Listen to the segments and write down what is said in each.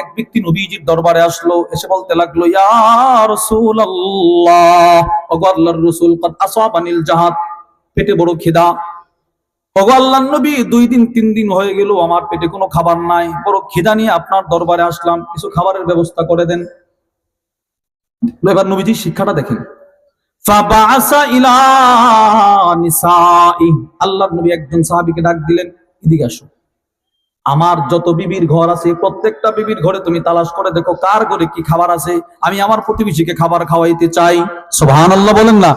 এক ব্যক্তি নবীজির দরবারে আসলো, এসে বলতে লাগল জাহাদ, পেটে বড় খিদা। আমার পেটে কোনো খাবার নাই। বড় খিদা নিয়ে আপনার দরবারে আসলাম, কিছু খাবারের ব্যবস্থা করে দেন। এবার শিক্ষাটা দেখেন। আল্লাহর নবী একজন সাহাবিকে ডাক দিলেন, এদিকে আসো। আমার যত বিবির ঘর আছে, প্রত্যেকটা বিবির ঘরে তুমি তালাশ করে দেখো কার ঘরে কি খাবার আছে। আমি আমার প্রতিবেশীকে খাবার খাওয়াইতে চাই। সুবহানাল্লাহ বলেন না।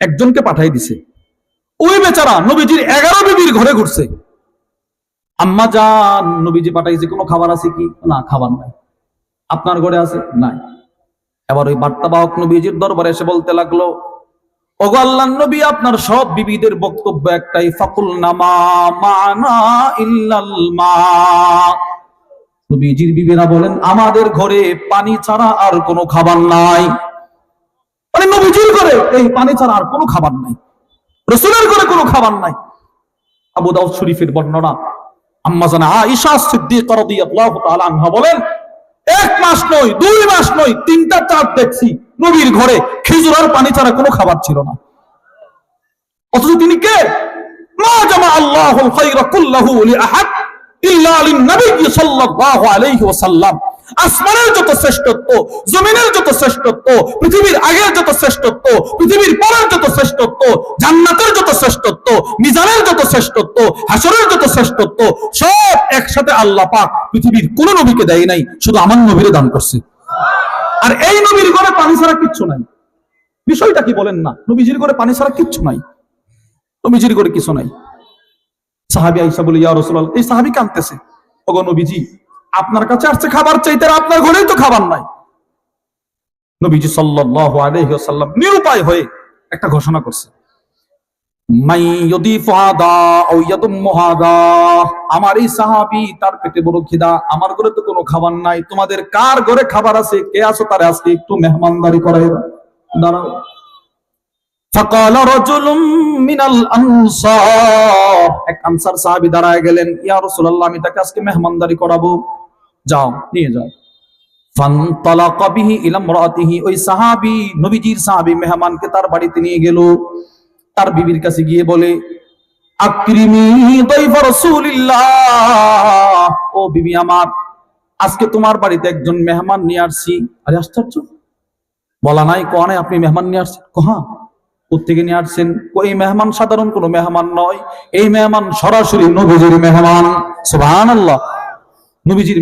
একজনকে পাঠাই দিছে। ওই বেচারা নবীজির এগারো বিবির ঘরে ঘুরছে। আম্মা যান নবীজি পাঠাইছে, কোনো খাবার আছে কি? না, খাবার নাই। আপনার ঘরে আছে? নাই। এবার ওই বার্তাবাহক নবীজির দরবারে এসে বলতে লাগল ওগো নবী, আপনার সব বিবিদের বক্তব্য একটাই, ফাকুল বলেন, আমাদের ঘরে পানি ছাড়া আর কোনো খাবার নাই। মানে নবীজির ঘরে এই পানি ছাড়া আর কোনো খাবার নাই। রসুলের ঘরে কোনো খাবার নাই। আবু দাউদ শরীফের বর্ণনা, আম্মা জানা আয়েশা সিদ্দিকা রাদিয়াল্লাহু তাআলা আনহা বলেন এক মাস নয়, দুই মাস নয়, তিনটা চাঁদ দেখছি নবীর ঘরে। খেজুর আর পানি ছাড়া কোনো খাবার ছিল না। অথচ তিনি কে? মা জামা আল্লাহুল খাইরা কুল্লাহু লিআহাদ ইল্লা লিন-নবী সাল্লাল্লাহু আলাইহি ওয়াসাল্লাম। আসমানের যত শ্রেষ্ঠত্ব, জমিনের যত শ্রেষ্ঠত্ব, পৃথিবীর আগের যত শ্রেষ্ঠত্ব, পৃথিবীর পরের যত শ্রেষ্ঠত্ব, জান্নাতের যত শ্রেষ্ঠত্ব, মিজানের যত শ্রেষ্ঠত্ব, হাসরের যত শ্রেষ্ঠত্ব, সব একসাথে আল্লাহ পাক পৃথিবীর কোন নবীকে দেয় নাই, শুধু আমার নবীরে দান করছে। আর এই নবীর ঘরে পানি ছাড়া কিচ্ছু নাই। বিষয়টা কি বলেন না? নবীজির ঘরে পানি ছাড়া কিচ্ছু নাই। নবীজির ঘরে কিছু নাই। সাহাবি আইসা বলে, ইয়া রাসূলুল্লাহ এই সাহাবি কাঁদতেছে। ওগো নবীজি আপনার কাছে আসছে খাবার চাইতে আপনার ঘরেই তো খাবার নাই। নবীজি সাল্লাহ নিরুপায় হয়ে একটা ঘোষণা করছে। ঘরে তো খাবার নাই, তোমাদের কার ঘরে খাবার আছে, কে আছো আজকে একটু মেহমানদারি আনসার। সাহাবি দাঁড়ায় গেলেন আমি তাকে আজকে মেহমানদারি করাবো। যাও, নিয়ে যাও। ওই সাহাবী, নবীজির সাহাবী মেহমানকে তার বাড়িতে নিয়ে গেল। তার বিবির কাছে গিয়ে বলে ও বিবি আমার, আজকে তোমার বাড়িতে একজন মেহমান নিয়ে আসছি। আরে আশ্চর্য! বলা নাই কোয়া নাই আপনি মেহমান নিয়ে আসছেন? কহা? থেকে নিয়ে আসছেন? ওই মেহমান সাধারণ কোনো মেহমান নয়, এই মেহমান সরাসরি নবীজির মেহমান। সুবহানাল্লাহ! নবীজির